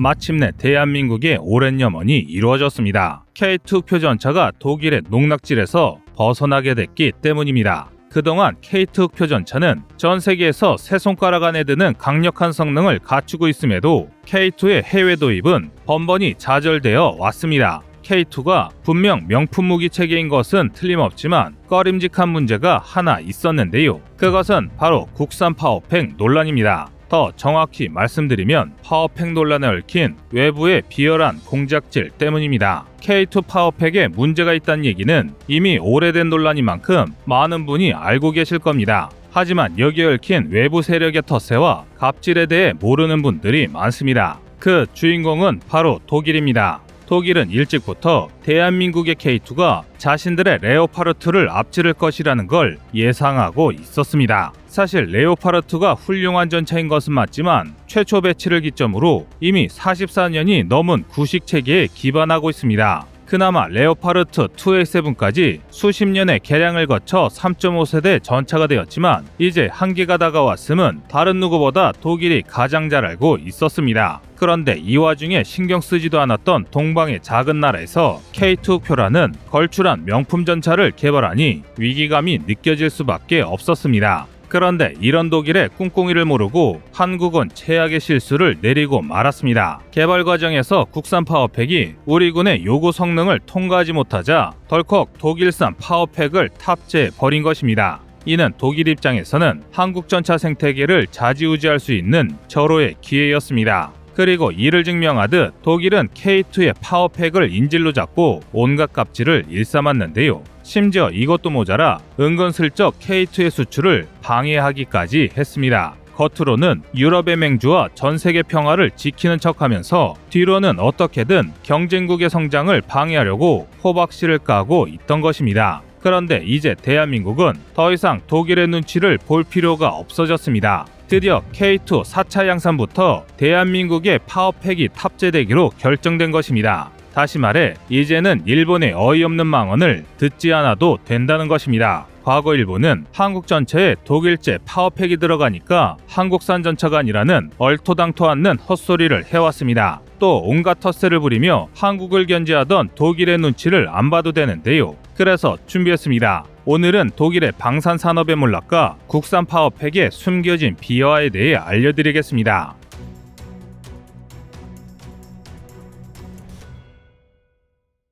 마침내 대한민국의 오랜 염원이 이루어졌습니다. K2 표전차가 독일의 농락질에서 벗어나게 됐기 때문입니다. 그동안 K2 표전차는 전 세계에서 세 손가락 안에 드는 강력한 성능을 갖추고 있음에도 K2의 해외 도입은 번번이 좌절되어 왔습니다. K2가 분명 명품 무기 체계인 것은 틀림없지만 꺼림직한 문제가 하나 있었는데요. 그것은 바로 국산 파워팩 논란입니다. 더 정확히 말씀드리면 파워팩 논란에 얽힌 외부의 비열한 공작질 때문입니다. K2 파워팩에 문제가 있다는 얘기는 이미 오래된 논란인 만큼 많은 분이 알고 계실 겁니다. 하지만 여기에 얽힌 외부 세력의 텃세와 갑질에 대해 모르는 분들이 많습니다. 그 주인공은 바로 독일입니다. 독일은 일찍부터 대한민국의 K2가 자신들의 레오파르트를 앞지를 것이라는 걸 예상하고 있었습니다. 사실 레오파르트가 훌륭한 전차인 것은 맞지만 최초 배치를 기점으로 이미 44년이 넘은 구식 체계에 기반하고 있습니다. 그나마 레오파르트 2A7까지 수십 년의 개량을 거쳐 3.5세대 전차가 되었지만 이제 한계가 다가왔음은 다른 누구보다 독일이 가장 잘 알고 있었습니다. 그런데 이 와중에 신경 쓰지도 않았던 동방의 작은 나라에서 K2 표라는 걸출한 명품 전차를 개발하니 위기감이 느껴질 수밖에 없었습니다. 그런데 이런 독일의 꿍꿍이를 모르고 한국은 최악의 실수를 내리고 말았습니다. 개발 과정에서 국산 파워팩이 우리 군의 요구 성능을 통과하지 못하자 덜컥 독일산 파워팩을 탑재해 버린 것입니다. 이는 독일 입장에서는 한국 전차 생태계를 좌지우지할 수 있는 절호의 기회였습니다. 그리고 이를 증명하듯 독일은 K2의 파워팩을 인질로 잡고 온갖 값지를 일삼았는데요. 심지어 이것도 모자라 은근슬쩍 K2의 수출을 방해하기까지 했습니다. 겉으로는 유럽의 맹주와 전 세계 평화를 지키는 척 하면서 뒤로는 어떻게든 경쟁국의 성장을 방해하려고 호박씨를 까고 있던 것입니다. 그런데 이제 대한민국은 더 이상 독일의 눈치를 볼 필요가 없어졌습니다. 드디어 K2 4차 양산부터 대한민국의 파워팩이 탑재되기로 결정된 것입니다. 다시 말해 이제는 일본의 어이없는 망언을 듣지 않아도 된다는 것입니다. 과거 일본은 한국 전체에 독일제 파워팩이 들어가니까 한국산 전차가 아니라는 얼토당토 않는 헛소리를 해왔습니다. 또 온갖 텃세를 부리며 한국을 견제하던 독일의 눈치를 안 봐도 되는데요. 그래서 준비했습니다. 오늘은 독일의 방산 산업의 몰락과 국산 파워팩의 숨겨진 비화에 대해 알려드리겠습니다.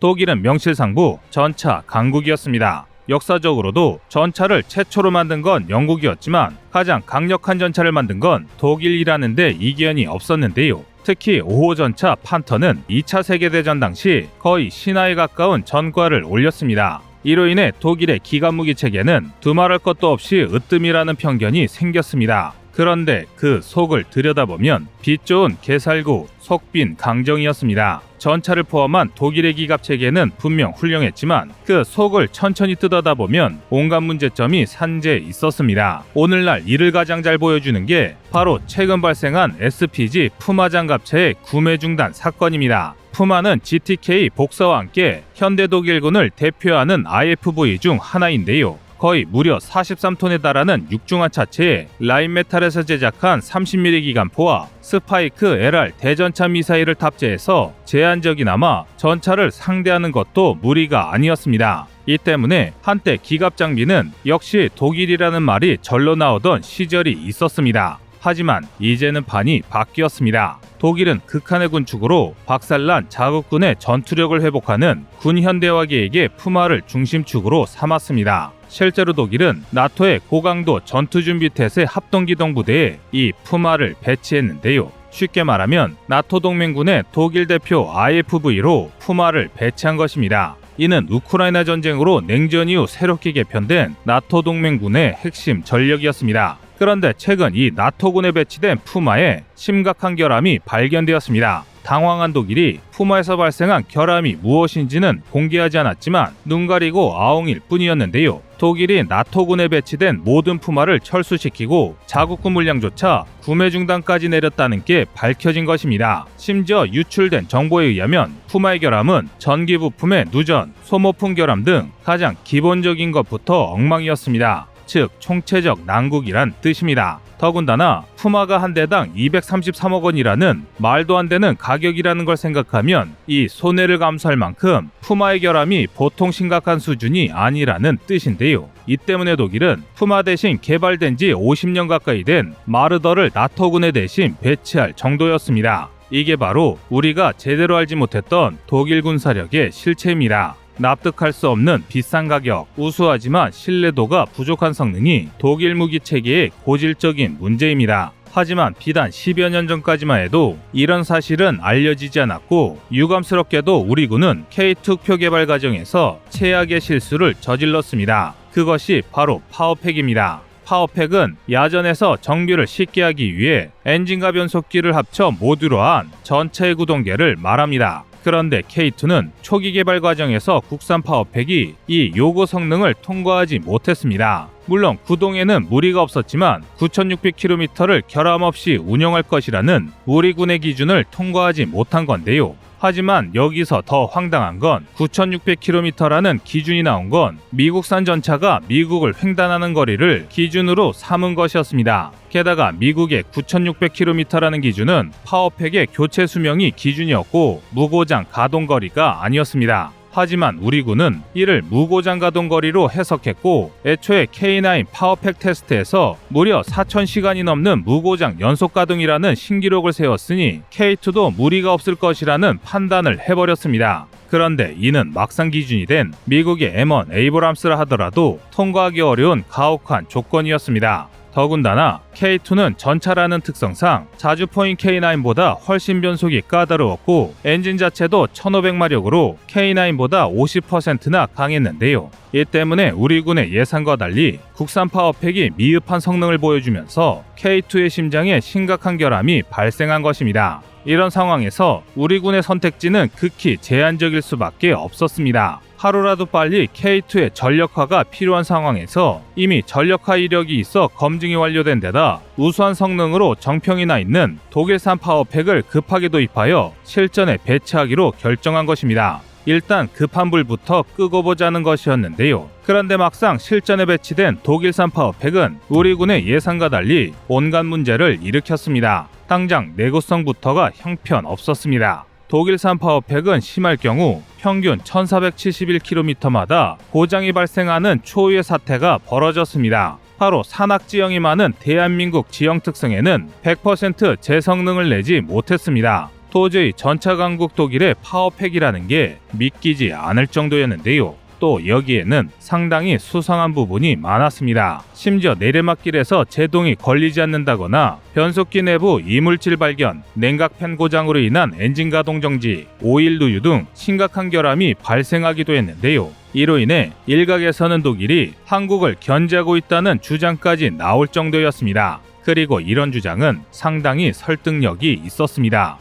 독일은 명실상부 전차 강국이었습니다. 역사적으로도 전차를 최초로 만든 건 영국이었지만 가장 강력한 전차를 만든 건 독일이라는데 이견이 없었는데요. 특히 5호 전차 판터는 2차 세계대전 당시 거의 신화에 가까운 전과를 올렸습니다. 이로 인해 독일의 기관무기 체계는 두말할 것도 없이 으뜸이라는 편견이 생겼습니다. 그런데 그 속을 들여다보면 빛 좋은 개살구, 속빈, 강정이었습니다. 전차를 포함한 독일의 기갑 체계는 분명 훌륭했지만 그 속을 천천히 뜯어다 보면 온갖 문제점이 산재해 있었습니다. 오늘날 이를 가장 잘 보여주는 게 바로 최근 발생한 SPG 푸마 장갑체의 구매 중단 사건입니다. 푸마는 GTK 복사와 함께 현대 독일군을 대표하는 IFV 중 하나인데요. 거의 무려 43톤에 달하는 육중한 차체에 라인메탈에서 제작한 30mm 기관포와 스파이크 LR 대전차 미사일을 탑재해서 제한적이나마 전차를 상대하는 것도 무리가 아니었습니다. 이 때문에 한때 기갑 장비는 역시 독일이라는 말이 절로 나오던 시절이 있었습니다. 하지만 이제는 판이 바뀌었습니다. 독일은 극한의 군축으로 박살난 자국군의 전투력을 회복하는 군 현대화 계획의 푸마를 중심축으로 삼았습니다. 실제로 독일은 나토의 고강도 전투준비 태세 합동기동 부대에 이 푸마를 배치했는데요. 쉽게 말하면 나토 동맹군의 독일 대표 IFV로 푸마를 배치한 것입니다. 이는 우크라이나 전쟁으로 냉전 이후 새롭게 개편된 나토 동맹군의 핵심 전력이었습니다. 그런데 최근 이 나토군에 배치된 푸마에 심각한 결함이 발견되었습니다. 당황한 독일이 푸마에서 발생한 결함이 무엇인지는 공개하지 않았지만 눈 가리고 아웅일 뿐이었는데요. 독일이 나토군에 배치된 모든 푸마를 철수시키고 자국군 물량조차 구매 중단까지 내렸다는 게 밝혀진 것입니다. 심지어 유출된 정보에 의하면 푸마의 결함은 전기 부품의 누전, 소모품 결함 등 가장 기본적인 것부터 엉망이었습니다. 즉 총체적 난국이란 뜻입니다. 더군다나 푸마가 한 대당 233억 원이라는 말도 안 되는 가격이라는 걸 생각하면 이 손해를 감수할 만큼 푸마의 결함이 보통 심각한 수준이 아니라는 뜻인데요. 이 때문에 독일은 푸마 대신 개발된 지 50년 가까이 된 마르더를 나토군에 대신 배치할 정도였습니다. 이게 바로 우리가 제대로 알지 못했던 독일 군사력의 실체입니다. 납득할 수 없는 비싼 가격, 우수하지만 신뢰도가 부족한 성능이 독일 무기 체계의 고질적인 문제입니다. 하지만 비단 10여 년 전까지만 해도 이런 사실은 알려지지 않았고 유감스럽게도 우리 군은 K2 표 개발 과정에서 최악의 실수를 저질렀습니다. 그것이 바로 파워팩입니다. 파워팩은 야전에서 정비를 쉽게 하기 위해 엔진과 변속기를 합쳐 모듈로 한 전체 구동계를 말합니다. 그런데 K2는 초기 개발 과정에서 국산 파워팩이 이 요구 성능을 통과하지 못했습니다. 물론 구동에는 무리가 없었지만 9600km를 결함 없이 운영할 것이라는 우리 군의 기준을 통과하지 못한 건데요. 하지만 여기서 더 황당한 건 9600km라는 기준이 나온 건 미국산 전차가 미국을 횡단하는 거리를 기준으로 삼은 것이었습니다. 게다가 미국의 9600km라는 기준은 파워팩의 교체 수명이 기준이었고 무고장 가동 거리가 아니었습니다. 하지만 우리 군은 이를 무고장 가동 거리로 해석했고 애초에 K9 파워팩 테스트에서 무려 4,000시간이 넘는 무고장 연속 가동이라는 신기록을 세웠으니 K2도 무리가 없을 것이라는 판단을 해버렸습니다. 그런데 이는 막상 기준이 된 미국의 M1 에이브람스라 하더라도 통과하기 어려운 가혹한 조건이었습니다. 더군다나 K2는 전차라는 특성상 자주포인 K9보다 훨씬 변속이 까다로웠고 엔진 자체도 1500마력으로 K9보다 50%나 강했는데요. 이 때문에 우리 군의 예상과 달리 국산 파워팩이 미흡한 성능을 보여주면서 K2의 심장에 심각한 결함이 발생한 것입니다. 이런 상황에서 우리 군의 선택지는 극히 제한적일 수밖에 없었습니다. 하루라도 빨리 K2의 전력화가 필요한 상황에서 이미 전력화 이력이 있어 검증이 완료된 데다 우수한 성능으로 정평이 나 있는 독일산 파워팩을 급하게 도입하여 실전에 배치하기로 결정한 것입니다. 일단 급한 불부터 끄고 보자는 것이었는데요. 그런데 막상 실전에 배치된 독일산 파워팩은 우리 군의 예상과 달리 온갖 문제를 일으켰습니다. 당장 내구성부터가 형편 없었습니다. 독일산 파워팩은 심할 경우 평균 1471km마다 고장이 발생하는 초유의 사태가 벌어졌습니다. 바로 산악 지형이 많은 대한민국 지형 특성에는 100% 제성능을 내지 못했습니다. 도저히 전차 강국 독일의 파워팩이라는 게 믿기지 않을 정도였는데요. 또 여기에는 상당히 수상한 부분이 많았습니다. 심지어 내리막길에서 제동이 걸리지 않는다거나 변속기 내부 이물질 발견, 냉각팬 고장으로 인한 엔진 가동 정지, 오일 누유 등 심각한 결함이 발생하기도 했는데요. 이로 인해 일각에서는 독일이 한국을 견제하고 있다는 주장까지 나올 정도였습니다. 그리고 이런 주장은 상당히 설득력이 있었습니다.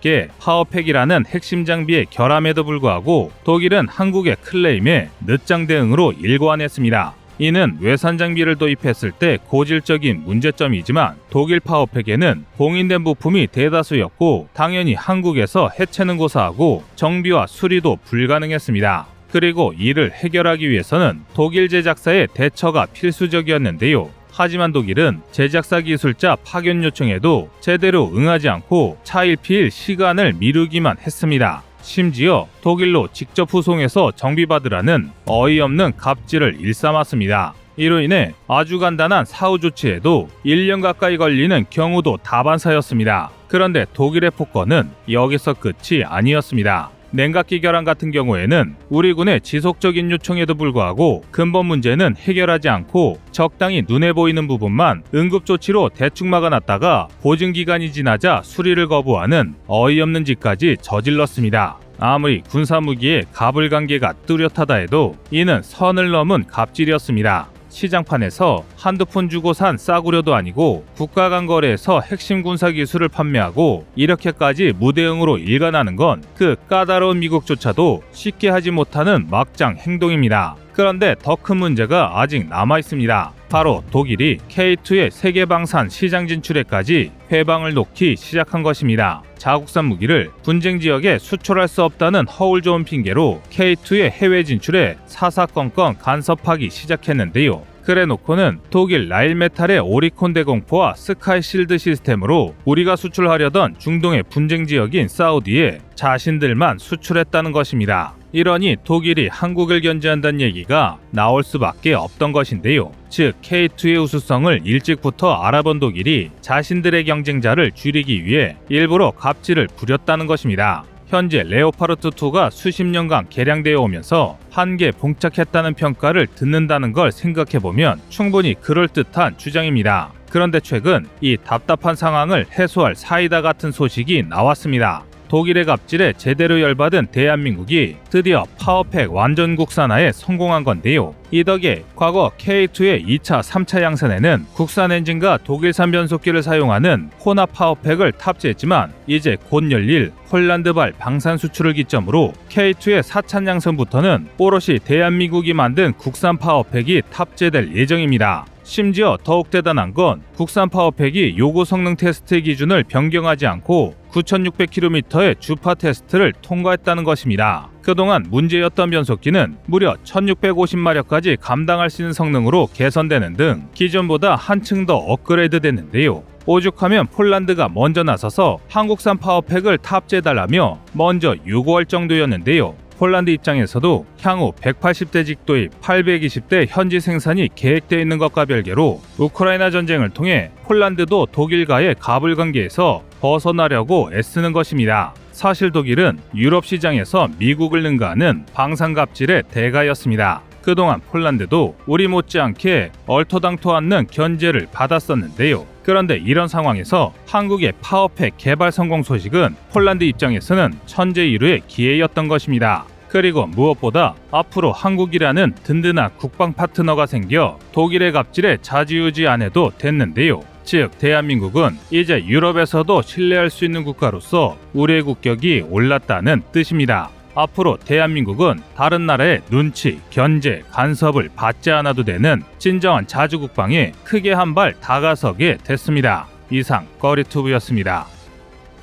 게 파워팩이라는 핵심 장비의 결함에도 불구하고 독일은 한국의 클레임에 늦장 대응으로 일관했습니다. 이는 외산 장비를 도입했을 때 고질적인 문제점이지만 독일 파워팩에는 봉인된 부품이 대다수였고 당연히 한국에서 해체는 고사하고 정비와 수리도 불가능했습니다. 그리고 이를 해결하기 위해서는 독일 제작사의 대처가 필수적이었는데요. 하지만 독일은 제작사 기술자 파견 요청에도 제대로 응하지 않고 차일피일 시간을 미루기만 했습니다. 심지어 독일로 직접 후송해서 정비받으라는 어이없는 갑질을 일삼았습니다. 이로 인해 아주 간단한 사후 조치에도 1년 가까이 걸리는 경우도 다반사였습니다. 그런데 독일의 폭거는 여기서 끝이 아니었습니다. 냉각기 결함 같은 경우에는 우리 군의 지속적인 요청에도 불구하고 근본 문제는 해결하지 않고 적당히 눈에 보이는 부분만 응급조치로 대충 막아놨다가 보증기간이 지나자 수리를 거부하는 어이없는 짓까지 저질렀습니다. 아무리 군사무기의 가불관계가 뚜렷하다 해도 이는 선을 넘은 갑질이었습니다. 시장판에서 한두 푼 주고 산 싸구려도 아니고 국가 간 거래에서 핵심 군사 기술을 판매하고 이렇게까지 무대응으로 일관하는 건 그 까다로운 미국조차도 쉽게 하지 못하는 막장 행동입니다. 그런데 더 큰 문제가 아직 남아 있습니다. 바로 독일이 K2의 세계 방산 시장 진출에까지 회방을 놓기 시작한 것입니다. 자국산 무기를 분쟁 지역에 수출할 수 없다는 허울 좋은 핑계로 K2의 해외 진출에 사사건건 간섭하기 시작했는데요. 그래놓고는 독일 라일메탈의 오리콘 대공포와 스카이 실드 시스템으로 우리가 수출하려던 중동의 분쟁 지역인 사우디에 자신들만 수출했다는 것입니다. 이러니 독일이 한국을 견제한다는 얘기가 나올 수밖에 없던 것인데요. 즉 K2의 우수성을 일찍부터 알아본 독일이 자신들의 경쟁자를 줄이기 위해 일부러 갑질을 부렸다는 것입니다. 현재 레오파르트 2가 수십 년간 개량되어 오면서 한계 봉착했다는 평가를 듣는다는 걸 생각해 보면 충분히 그럴듯한 주장입니다. 그런데 최근 이 답답한 상황을 해소할 사이다 같은 소식이 나왔습니다. 독일의 갑질에 제대로 열받은 대한민국이 드디어 파워팩 완전 국산화에 성공한 건데요. 이 덕에 과거 K2의 2차, 3차 양산에는 국산 엔진과 독일산 변속기를 사용하는 호나 파워팩을 탑재했지만 이제 곧 열릴 폴란드발 방산 수출을 기점으로 K2의 4차 양산부터는 오롯이 대한민국이 만든 국산 파워팩이 탑재될 예정입니다. 심지어 더욱 대단한 건 국산 파워팩이 요구 성능 테스트 기준을 변경하지 않고 9600km의 주파 테스트를 통과했다는 것입니다. 그동안 문제였던 변속기는 무려 1650마력까지 감당할 수 있는 성능으로 개선되는 등 기존보다 한층 더 업그레이드 됐는데요. 오죽하면 폴란드가 먼저 나서서 한국산 파워팩을 탑재해달라며 먼저 요구할 정도였는데요. 폴란드 입장에서도 향후 180대 직도입 820대 현지 생산이 계획되어 있는 것과 별개로 우크라이나 전쟁을 통해 폴란드도 독일과의 가불 관계에서 벗어나려고 애쓰는 것입니다. 사실 독일은 유럽 시장에서 미국을 능가하는 방산갑질의 대가였습니다. 그동안 폴란드도 우리 못지않게 얼토당토 않는 견제를 받았었는데요. 그런데 이런 상황에서 한국의 파워팩 개발 성공 소식은 폴란드 입장에서는 천재일우의 기회였던 것입니다. 그리고 무엇보다 앞으로 한국이라는 든든한 국방 파트너가 생겨 독일의 갑질에 자지우지 안 해도 됐는데요. 즉 대한민국은 이제 유럽에서도 신뢰할 수 있는 국가로서 우리의 국격이 올랐다는 뜻입니다. 앞으로 대한민국은 다른 나라의 눈치, 견제, 간섭을 받지 않아도 되는 진정한 자주국방에 크게 한 발 다가서게 됐습니다. 이상 꺼리투브였습니다.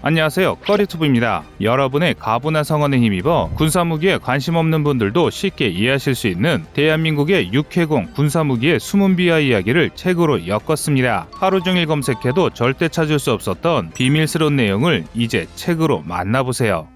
안녕하세요. 꺼리투브입니다. 여러분의 가분한 성원에 힘입어 군사무기에 관심 없는 분들도 쉽게 이해하실 수 있는 대한민국의 육해공 군사무기의 숨은 비하 이야기를 책으로 엮었습니다. 하루 종일 검색해도 절대 찾을 수 없었던 비밀스러운 내용을 이제 책으로 만나보세요.